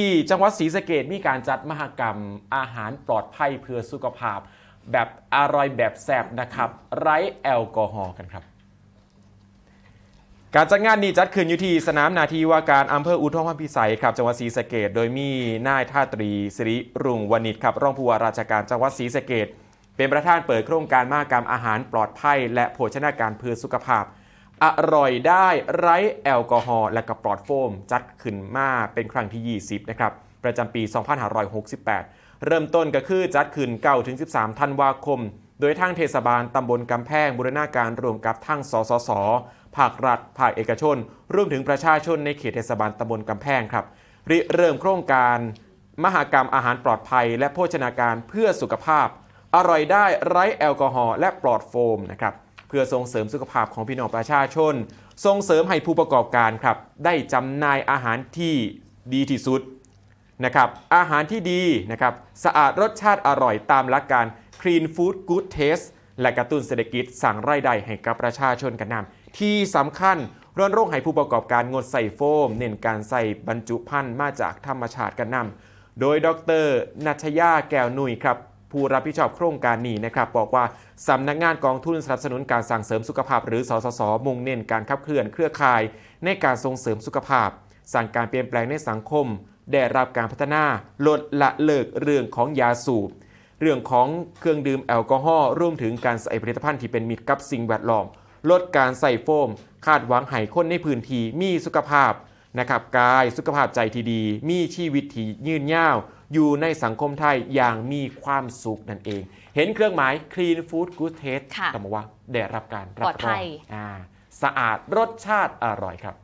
ที่จังหวัดศรีสะเกดมีการจัดมหกรรมอาหารปลอดภัยเพื่อสุขภาพ แบบอร่อยแบบแซ่บนะครับ ไร้แอลกอฮอล์กันครับ การจัดงานนี้จัดขึ้นอยู่ที่สนามนาทีว่าการอำเภออุทองพิสัยครับจังหวัดศรีสะเกดโดยมีนายท่าตรีสิริรุ่งวณิชครับรองผู้ว่าราชการจังหวัดศรีสะเกดเป็นประธานเปิดโครงการมหกรรมอาหารปลอดภัย และโภชนาการเพื่อสุขภาพ อร่อยได้ไร้แอลกอฮอล์และก็ปลอดโฟม จัดขึ้นมาเป็นครั้งที่ 20 นะครับ ประจำปี 2568 เริ่มต้นก็คือจัดขึ้น9ถึง 13 ธันวาคม โดยทางเทศบาลตำบลกำแพงบูรณาการรวมกับทั้งสสส ภาครัฐ ภาคเอกชน รวมถึงประชาชนในเขตเทศบาลตำบลกำแพงครับริเริ่มโครงการมหากรรมอาหารปลอดภัย และโภชนาการเพื่อสุขภาพ อร่อยได้ไร้แอลกอฮอล์และปลอดโฟมนะครับ พื่อส่งเสริมสุขภาพของพี่น้องประชาชน ส่งเสริมให้ผู้ประกอบการครับได้จำหน่ายอาหารที่ดีที่สุดนะครับอาหารที่ดีนะครับสะอาดรสชาติอร่อยตามหลักการ Clean Food Good Taste และกระตุ้นเศรษฐกิจสั่งรายได้ให้กับประชาชนกันนำที่สำคัญรณรงค์ให้ผู้ประกอบการงดใส่โฟม เน้นการใส่บรรจุภัณฑ์มาจากธรรมชาติกันนำโดยดรนัชยาแก้วนุยครับ ผู้รับผิดชอบโครงการนี้นะครับบอกว่าสำนักงานกองทุนสนับสนุนการสั่งเสริมสุขภาพ หรือสสสมุ่งเน้นการขับเคลื่อนเครือข่าย ในการส่งเสริมสุขภาพ สั่งการเปลี่ยนแปลงในสังคม ได้รับการพัฒนาลดละเลิกเรื่องของยาสูบเรื่องของเครื่องดื่มแอลกอฮอล์รวมถึงการใส่ผลิตภัณฑ์ที่เป็นมิตรกับสิ่งแวดล้อมลดการใส่โฟม คาดหวังให้คนในพื้นที่มีสุขภาพ นะครับกายสุขภาพใจที่ดี มีชีวิตที่ยืนยาว อยู่ในสังคมไทยอย่างมีความสุขนั่นเอง เห็นเครื่องหมาย Clean Food Good Taste ค่ะก็บอกว่าได้รับการรับปลอดรภัองยอ่าสะอาดรสชาติอร่อยครับ